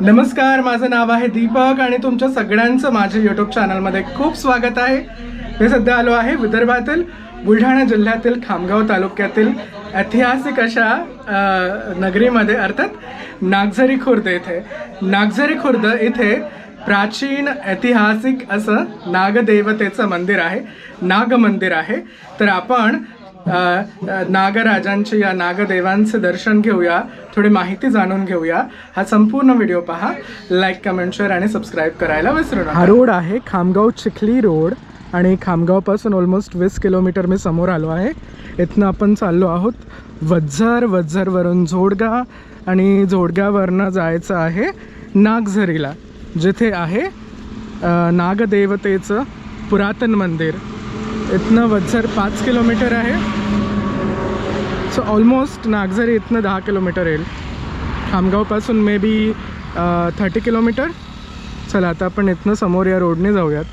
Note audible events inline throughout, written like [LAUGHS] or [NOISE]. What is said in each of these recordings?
नमस्कार माझं नाव आहे दीपक आणि तुमच्या सगळ्यांचं माझ्या यूट्यूब चॅनलमध्ये खूप स्वागत आहे. मी सध्या आलो आहे विदर्भातील बुलढाणा जिल्ह्यातील खामगाव तालुक्यातील ऐतिहासिक अशा नगरीमध्ये अर्थात नागझरी खुर्द येथे. नागझरी खुर्द इथे प्राचीन ऐतिहासिक असं नागदेवतेचं मंदिर आहे नाग मंदिर आहे. तर आपण नागराजांचे या नागदेवांचे दर्शन घेऊया. थोडी माहिती जाणून घेऊया. हा संपूर्ण व्हिडिओ पहा. लाईक कमेंट शेअर आणि सबस्क्राईब करायला विसरू नका. हा रोड आहे खामगाव चिखली रोड आणि खामगावपासून ऑलमोस्ट वीस किलोमीटर मी समोर आलो आहे. इथनं आपण चाललो आहोत वज्झर वज्झरवरून जोडगा आणि जोडग्यावरनं जायचं आहे नागझरीला जिथे आहे नागदेवतेचं पुरातन मंदिर. इथनं वत्सर पाच किलोमीटर आहे. सो ऑलमोस्ट नागझरी इथनं दहा किलोमीटर येईल. खामगावपासून मे बी थर्टी किलोमीटर. चला आता आपण इथनं समोर या रोडने जाऊयात.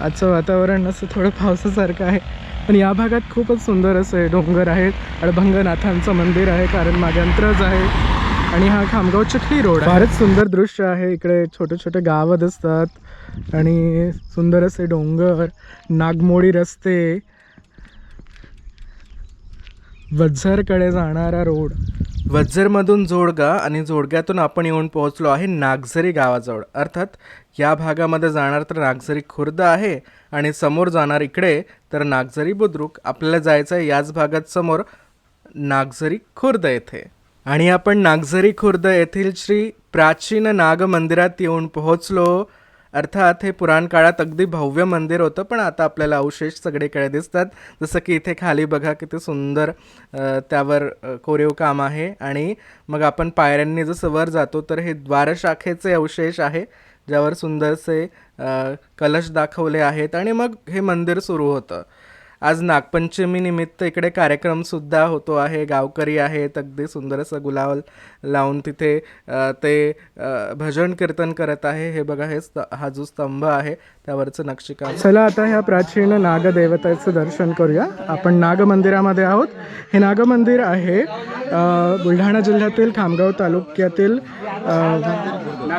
आजचं वातावरण असं थोडं पावसासारखं आहे. पण या भागात खूपच सुंदर असं आहे डोंगर आहेत. अडभंगनाथांचं मंदिर आहे कारण मागे आहे. आणि हा खामगाव चिखली रोड फारच सुंदर दृश्य आहे. इकडे छोटे छोटे गावं दिसतात. आणि सुंदर असे डोंगर नागमोडी रस्ते वज्झरकडे जाणारा रोड. वज्जरमधून जोडगा आणि जोडग्यातून आपण येऊन पोहोचलो आहे नागझरी गावाजवळ. अर्थात या भागामध्ये जाणार तर नागझरी खुर्द आहे आणि समोर जाणार इकडे तर नागझरी बुद्रुक. आपल्याला जायचं आहे याच भागात समोर नागझरी खुर्द येथे. आणि आपण नागझरी खुर्द येथील श्री प्राचीन नाग मंदिरात येऊन पोहोचलो. अर्थात हे पुराण काळात अगदी भव्य मंदिर होतं पण आता आपल्याला अवशेष सगळीकडे दिसतात. जसं की इथे खाली बघा किती सुंदर त्यावर कोरीव काम आहे. आणि मग आपण पायऱ्यांनी जसं वर जातो तर हे द्वारशाखेचे अवशेष आहे ज्यावर सुंदरसे कलश दाखवले आहेत. आणि मग हे मंदिर सुरू होतं. आज नागपंचमीनिमित्त इकडे कार्यक्रमसुद्धा होतो आहे. गावकरी आहेत अगदी सुंदर असं गुलाल लावून तिथे ते भजन कीर्तन करत आहे. हे बघा हे स्त हा जो स्तंभ आहे त्यावरचं नक्षीकाम. चला आता ह्या प्राचीन नागदेवतेचं दर्शन करूया. आपण नागमंदिरामध्ये आहोत. हे नागमंदिर आहे बुलढाणा जिल्ह्यातील खामगाव तालुक्यातील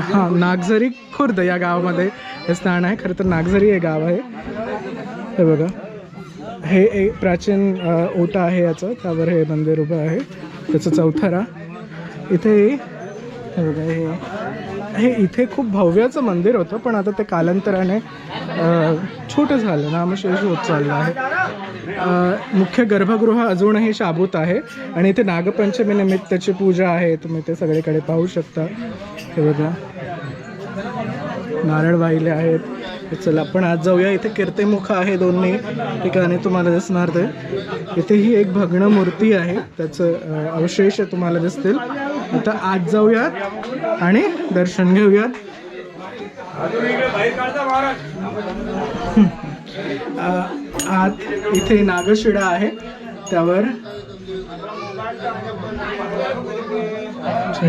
हां नागझरी खुर्द या गावामध्ये हे स्थान आहे. खरं तर नागझरी हे गाव आहे. हे बघा. हे एक प्राचीन ओटा आहे याचं. त्यावर हे मंदिर उभं आहे. त्याचं चौथरा. इथे हे हे इथे खूप भव्याचं मंदिर होतं पण आता ते कालांतराने छोटं झालं. नामशेष होत चाललं आहे. मुख्य गर्भगृह अजूनही शाबूत आहे. आणि इथे नागपंचमीनिमित्तची पूजा आहे. तुम्ही ते सगळीकडे पाहू शकता. हे बघा. नारळ वाहिले आहेत. चला आपण आज जाऊया. इथे कीर्तिमुख आहे दोन्ही ठिकाणी तुम्हाला दिसणार ते. इथे ही एक भग्न मूर्ती आहे. त्याचं अवशेष तुम्हाला दिसतील. आता आज जाऊयात आणि दर्शन घेऊयात. आत इथे नागशिडा आहे. त्यावर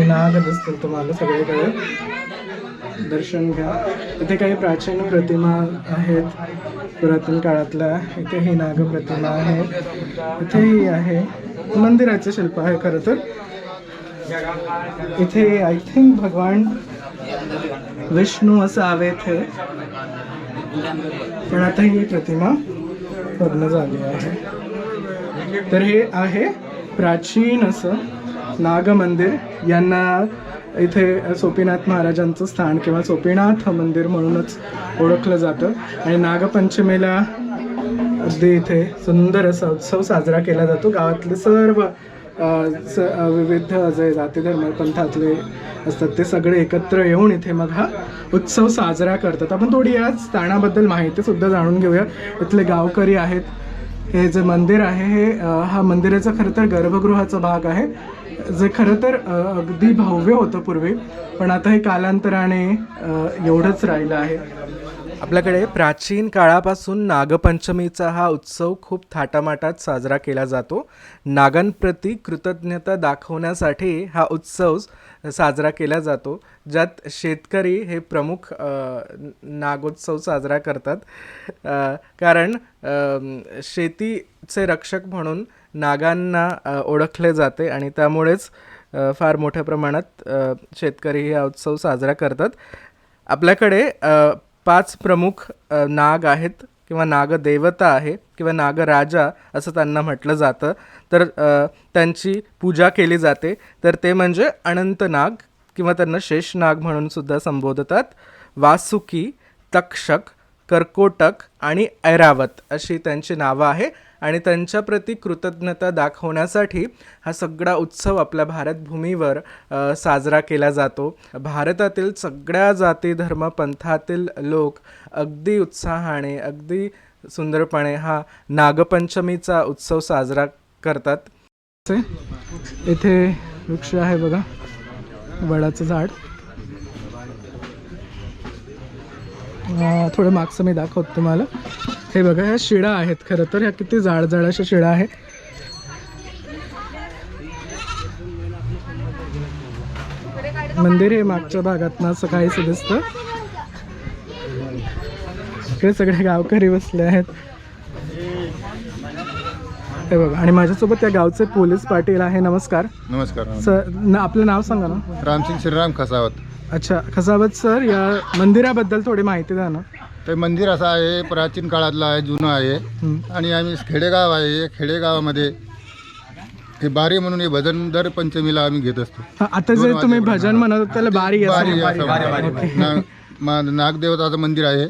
नाग दिसतील तुम्हाला सगळीकडे. दर्शन घ्या. इथे काही प्राचीन प्रतिमा आहेत. पुरातन काळातल्या इथे ही नाग प्रतिमा आहे. इथेही आहे. मंदिराचे शिल्प आहे खरं तर. इथे आय थिंक भगवान विष्णू असं असावेत हे. पण आता ही प्रतिमा पूर्ण झाली आहे. तर हे आहे प्राचीन असं नाग मंदिर. यांना इथे सोपीनाथ महाराजांचं स्थान किंवा सोपीनाथ मंदिर म्हणूनच ओळखलं जातं. आणि नागपंचमीला अगदी इथे सुंदर असा उत्सव साजरा केला जातो. गावातले सर्व स विविध जे जाती धर्मपंथातले असतात ते सगळे एकत्र येऊन इथे मग हा उत्सव साजरा करतात. आपण थोडी या स्थानाबद्दल माहितीसुद्धा जाणून घेऊया. इथले गावकरी आहेत. हे जे मंदिर आहे हे हा मंदिराचा खरं तर गर्भगृहाचा भाग आहे. जे खरं तर अगदी भव्य होतं पूर्वी पण आता हे कालांतराने एवढंच राहिलं आहे. आपल्याकडे प्राचीन काळापासून नागपंचमीचा हा उत्सव खूप थाटामाटात साजरा केला जातो. नागांप्रती कृतज्ञता दाखवण्यासाठी हा उत्सव साजरा केला जातो ज्यात शेतकरी हे प्रमुख नागोत्सव साजरा करतात. कारण शेतीचे रक्षक म्हणून नागांना ओळखले जाते आणि त्यामुळेच फार मोठ्या प्रमाणात शेतकरी हा उत्सव साजरा करतात. आपल्याकडे पाच प्रमुख नाग आहेत किंवा नागदेवता आहे किंवा नागराजा असं त्यांना म्हटलं जातं. तर त्यांची पूजा केली जाते. तर ते म्हणजे अनंतनाग किंवा त्यांना शेषनाग म्हणून सुद्धा संबोधतात. वासुकी तक्षक कर्कोटक आणि ऐरावत अशी त्यांची नावं आहे. आणि त्यांच्याप्रती कृतज्ञता दाखवण्यासाठी हा सगळा उत्सव आपल्या भारतभूमीवर साजरा केला जातो. भारतातील सगळ्या जाती धर्म पंथातील लोक अगदी उत्साहाने अगदी सुंदरपणे हा नागपंचमीचा उत्सव साजरा करतात. इथे वृक्ष आहे बघा. वडाचं झाड अं, थोडं मागचं मी दाखवतो तुम्हाला. हे बघा ह्या शिडा आहेत खरं तर. ह्या किती जाड जाड अशा शिडा आहे. मंदिर हे मागच्या भागात ना असं काहीच दिसतं. इकडे सगळे गावकरी बसले आहेत. हे बघा आणि माझ्यासोबत त्या गावचे पोलीस पाटील आहे. नमस्कार. नमस्कार. सर ना आपलं नाव सांगा ना. रामसिंग श्रीराम खसावत. अच्छा खसावत सर या मंदिराबद्दल थोडी माहिती द्या ना. ते मंदिर असं आहे प्राचीन काळातलं आहे जुनं आहे. आणि आम्ही खेडेगाव आहे खेडेगावामध्ये हे बारी म्हणून हे भजन दर पंचमीला आम्ही घेत असतो. हा, आता जे तुम्ही भजन म्हणत होता त्याला बारी बारी असं असं ना- मा- नागदेवताचं मंदिर आहे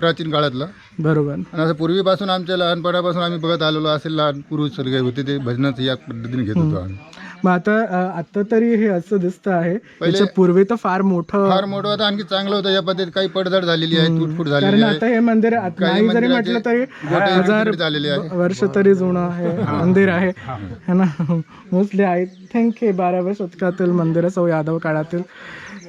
प्राचीन काळातलं. बरोबर. आणि असं पूर्वीपासून आमच्या लहानपणापासून आम्ही बघत आलेलो असेल लहान पुरुष सर्ग होते ते भजनाचं या पद्धतीने घेत होतो आम्ही. मग आता आता तरी हे असं दिसतं आहे. पहिले- त्याच्या पूर्वी तर फार मोठं फार मोठं होतं आणखी चांगलं होतं. या पद्धतीत काही पडझड झालेली आहे तुटफूट झालेली कारण आहे. आता हे मंदिर आत- काही नाही जरी मंदिराचे म्हटलं तरी गोटे हजार इकडे झालेले आहे. वर्ष तरी जुनं आहे मंदिर आहे. है. ना? मोस्टली आय थिंक हे बाराव्या शतकातील मंदिर असं यादव काळातील.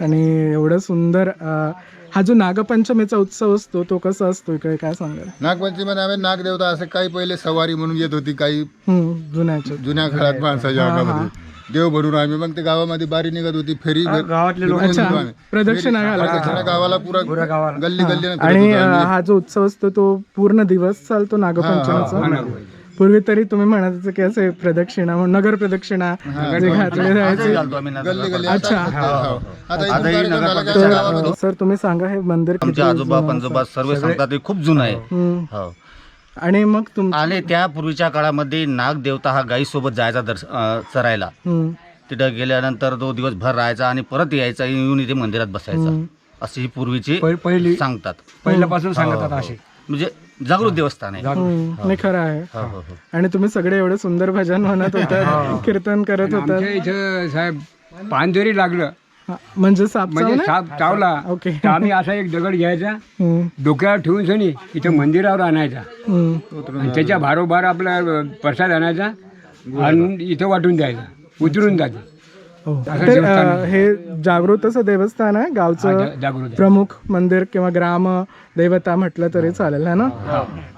आणि एवढं सुंदर अ, हा जो नागपंचमीचा उत्सव असतो तो कसा असतो इकडे काय सांगाल? नागपंचमीमध्ये आम्ही नागदेवता असं काही पहिले सवारी म्हणून येत होती काही हम्म, जुन्याच्या जुन्या काळात माणसाच्या अंगामध्ये. देव भरून आम्ही मग ते गावामध्ये बारी निघत होती फेरी गावातले अच्छा प्रदक्षिणा घालायच्या गावाला पुरा गल्ली गल्ली आणि अ, हा जो उत्सव असतो तो पूर्ण दिवस चालतो नागपंचमीचा? पूर्वी तरी तुम्ही म्हणत होते की असे प्रदक्षिणा म्हणून नगर प्रदक्षिणा जे घातले जायचे. अच्छा. हो. तर सर तुम्ही सांगा हे मंदिर किती आजोबा पंजोबा सर्व सांगतात ते खूप जुनं आहे. हम्म. हो. आणि मग तुम आणि त्या पूर्वीच्या काळामध्ये नागदेवता हा गाईसोबत जायचा दर्श अं, चरायला हम्म, तिथं गेल्यानंतर तो दिवसभर राहायचा आणि परत यायचा येऊन इथे मंदिरात बसायचा. अशी ही पूर्वीची पहिली सांगतात. पहिल्यापासून सांगतात असे म्हणजे जागृत देवस्थान आहे. हम्म, नाही खरं आहे. हो, हो, हो. आणि तुम्ही सगळे एवढे सुंदर भजन म्हणत होता कीर्तन करत होता. आमच्या इथं साहेब पान जरी लागलं. हा, म्हणजे साप म्हणजे साप चावला. ओके. तर आम्ही असा एक दगड घ्यायचा हम्म, डोक्यावर ठेवून सनी इथं मंदिरावर आणायचा. हम्म. आणि त्याच्या भारोभार आपला प्रसाद आणायचा आणि इथं वाटून द्यायचा उतरून जाते हो. तर अ, हे जागृत असं देवस्थान आहे गावचं जागृत. प्रमुख मंदिर किंवा ग्राम देवता म्हटलं तरी चालेल है ना?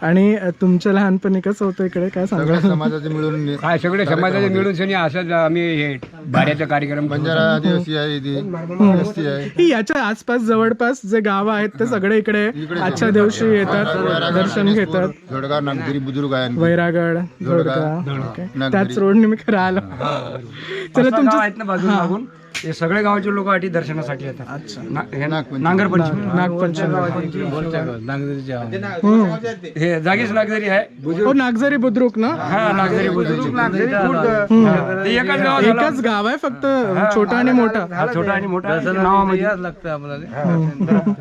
आणि अ, तुमच्या लहानपणी कसं होतं इकडे? काय सांगा सगळ्या समाजाचे मिळून [LAUGHS] काय सगळे समाजाचे मिळून सनी असंच आम्ही हे भाड्याचा कार्यक्रम करतो. बंजारा आदिवासी आहे इथे एसटी आहे. ही याच्या आसपास जवळपास जे गाव आहेत ते सगळे इकडे आजच्या दिवशी येतात दर्शन घेतात. जोडगाव नागगिरी बुजुर्ग आहे आणखी. वैरागड जोडका ओके. त्याच रोडने मी खरं आलो. चला तुमच्या आहेत ना बाजूला लागून हे सगळे गावाचे लोक आठी दर्शनासाठी येतात. अच्छा. ना- हे. नांगरपंचमी. हे जागीच नागझरी आहे. हो नागझरी बुद्रुक ना? हा नागझरी बुद्रुक. ते एकाच गावात झालं. एकच गाव आहे फक्त छोटा आणि मोठा. हा छोटा आणि मोठा. नावामध्ये. लागतं आपल्याला.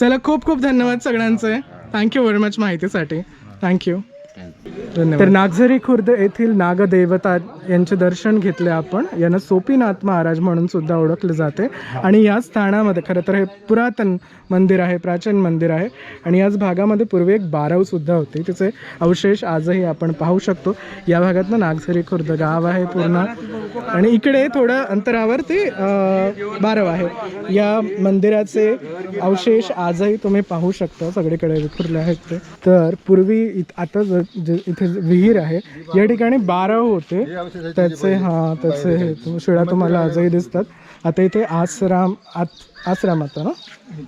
चला खूप खूप धन्यवाद सगळ्यांचे. थँक्यू व्हेरी मच माहितीसाठी. थँक्यू तर नागझरी खुर्द येथील नागदेवता यांचे दर्शन घेतले आपण. यांना सोपीनाथ महाराज म्हणून सुद्धा ओळखले जाते. आणि या स्थानामध्ये खरं तर हे पुरातन मंदिर आहे प्राचीन मंदिर आहे. आणि याच भागामध्ये पूर्वी एक बारव सुद्धा होती. तिचे अवशेष आजही आपण पाहू शकतो. या भागातनं नागझरी खुर्द गाव आहे पूर्ण. आणि इकडे थोडं अंतरावर ते बारव आहे. या मंदिराचे अवशेष आजही तुम्ही पाहू शकता. सगळीकडे विखुरले आहेत ते. तर पूर्वी आता इथे विहीर आहे. या ठिकाणी बारव होते. त्याचे हा त्याचे हे तु- शिळा तुम्हाला आजही दिसतात. आता इथे आश्राम आत आश्रम आता ना?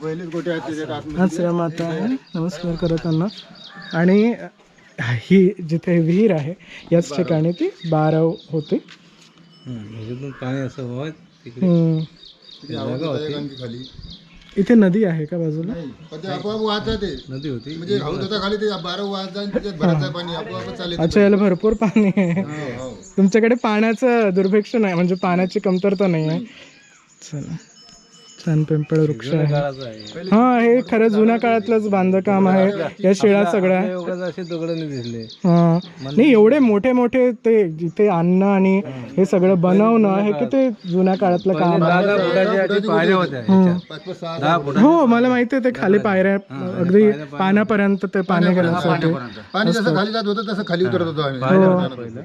पहिलेच गोटे आतमध्ये. आश्रम आता आहे. नमस्कार करत त्यांना. आणि ही जिथे विहीर आहे याच ठिकाणी ती बारव होती. पाणी असं व्हावं तिकडे हम्म. खाली इथे नदी आहे का बाजूला? पण ते आपोआप वाहत जाते नदी होती. म्हणजे हौदाच्या खाली ते बारा वाहत जाईल त्याच्यात भरायचं पाणी आपोआप चालेल अच्छा याला भरपूर पाणी आहे. हो, हो. तुमच्याकडे पाण्याचं दुर्भिक्ष नाही म्हणजे पाण्याची कमतरता नाही आहे. चला. छान पिंपळ वृक्ष आहे. हा हे खरं जुन्या काळातलंच बांधकाम आहे. या शिळा सगळ्या असे दगड दिसले. हा. नाही एवढे मोठे मोठे ते जिथे अन्न आणि हे सगळं बनवणं हे किती जुन्या काळातलं काम आहे. फुट हो. मला माहिती आहे ते खाली पायऱ्या अगदी पाण्यापर्यंत ते पाणी घालण्यासाठी पाणी जसं खाली जात होतं तसं खाली उतरत होतो आम्ही.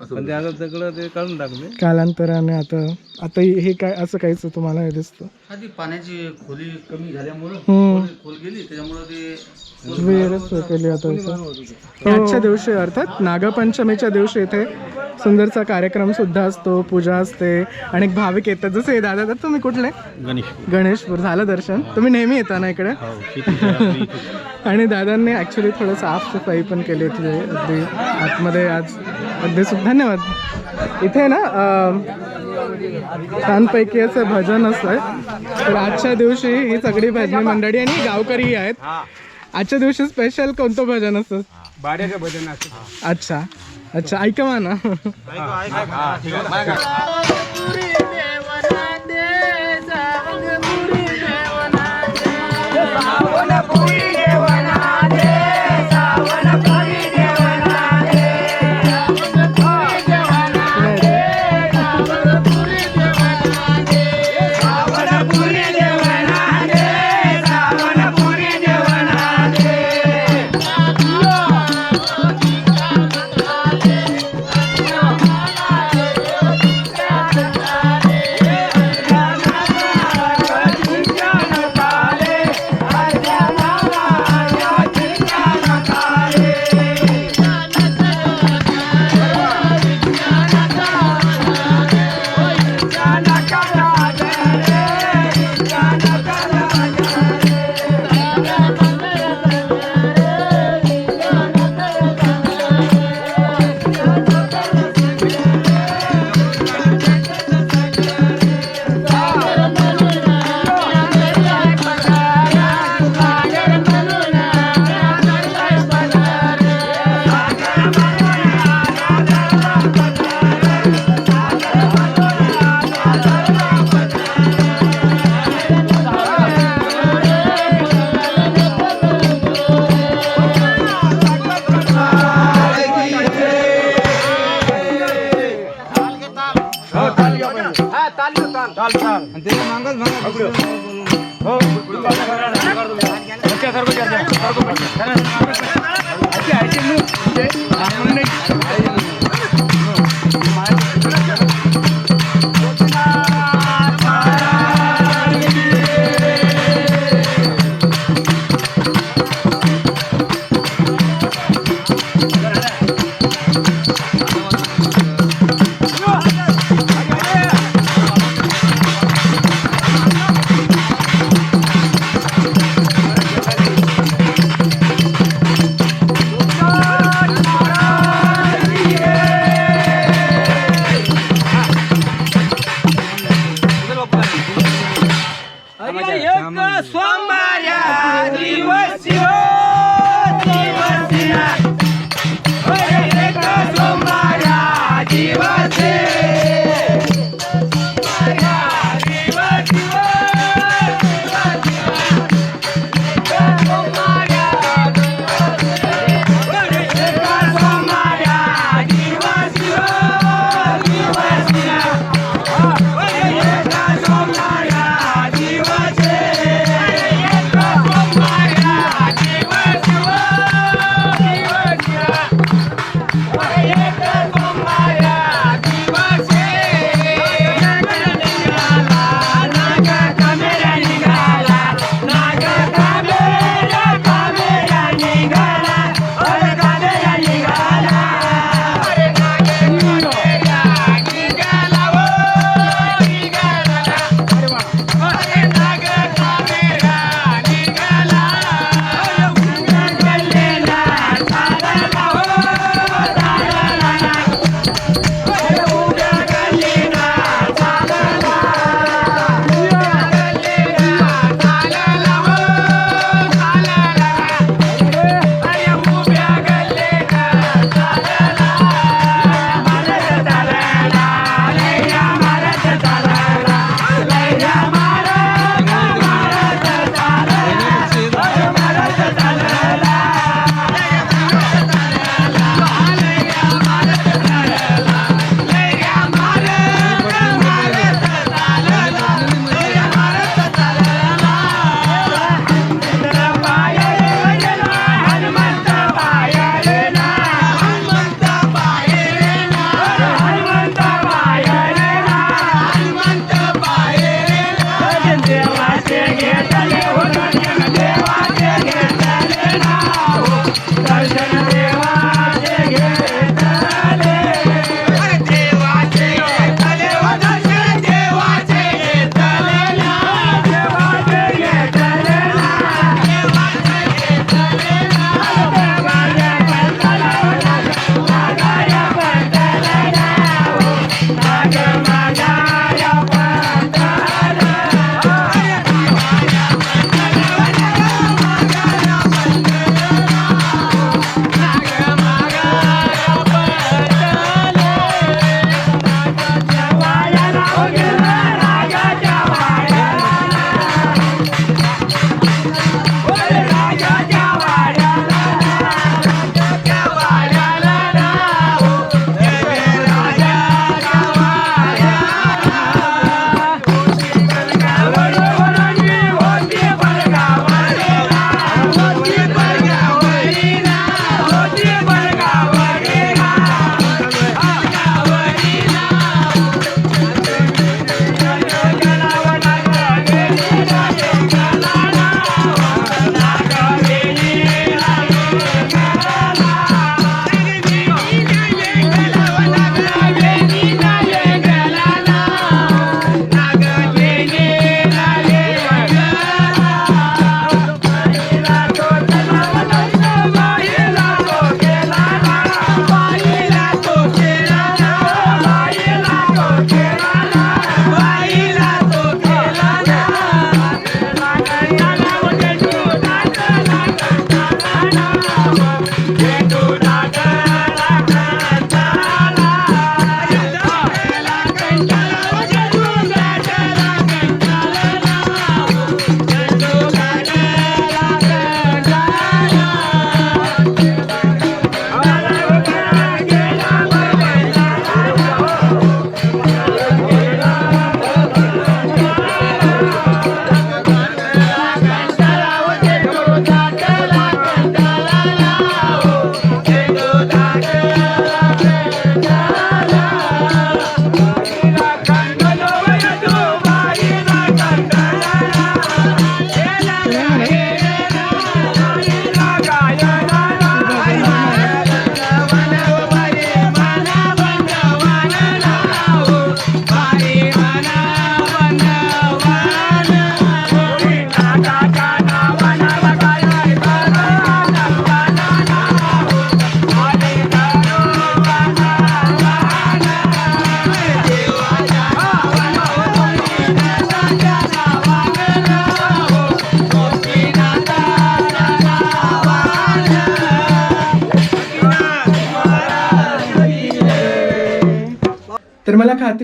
पण ते आता दगड ते काढून टाकले. कालांतराने आता आता हे काय असं काहीच तुम्हाला हे दिसतं. आधी पाण्याची खोली कमी झाल्यामुळं हम्म. खोल गेली त्याच्यामुळं ते विहीरच केली आता इथे. आजच्या दिवशी अर्थात नागपंचमीच्या दिवशी इथे सुंदरचा कार्यक्रम सुद्धा असतो पूजा असते आणि भाविक येतात. जसे हे दादा तर तुम्ही कुठले? गणेश. गणेशपूर झालं दर्शन. तुम्ही नेहमी येता ना इकडे? [LAUGHS] आणि दादांनी ॲक्च्युली थोडं साफसफाई पण केली होती. अगदी आतमध्ये आज सुद्धा धन्यवाद इथे ना छानपैकी असं भजन असतं तर आजच्या दिवशी ही सगळी भजनी मंडळी आणि गावकरी आहेत. आजच्या दिवशी स्पेशल कोणतं भजन असतं? भाड्याचं भजन असत. अच्छा. अच्छा ऐका ना. Yeah.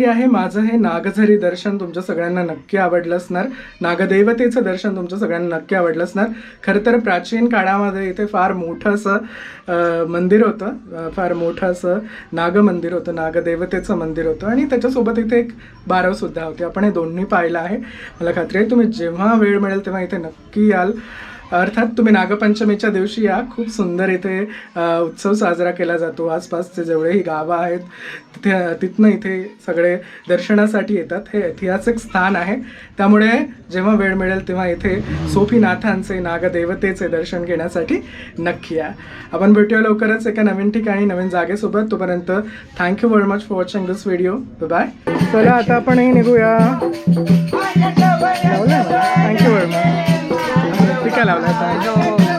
खात्री आहे. माझं हे नागझरी दर्शन तुमच्या सगळ्यांना नक्की आवडलं असणार. नागदेवतेचं दर्शन तुमच्या सगळ्यांना नक्की आवडलं असणार. खरं तर प्राचीन काळामध्ये इथे फार मोठं असं मंदिर होतं. फार मोठं असं नाग मंदिर होतं. नागदेवतेचं मंदिर होतं. आणि त्याच्यासोबत इथे एक बारवसुद्धा होती. आपण हे दोन्ही पाहिलं आहे. मला खात्री आहे तुम्ही जेव्हा वेळ मिळेल तेव्हा इथे नक्की याल. अर्थात तुम्ही नागपंचमीच्या दिवशी या खूप सुंदर इथे उत्सव साजरा केला जातो. आसपासचे जेवढेही गावं आहेत तिथे तिथनं इथे सगळे दर्शनासाठी येतात. हे ऐतिहासिक स्थान आहे. त्यामुळे जेव्हा वेळ मिळेल तेव्हा इथे सोफीनाथांचे नागदेवतेचे दर्शन घेण्यासाठी नक्की या. आपण भेटूया लवकरच एका नवीन ठिकाणी नवीन जागेसोबत. तोपर्यंत thank you very much for watching this video bye चला आता आपणही निघूया. Thank you very much Explícale, habla.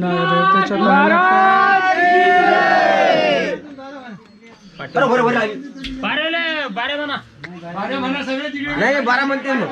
नागदेवतेच्या नाही बारा म्हणते मग.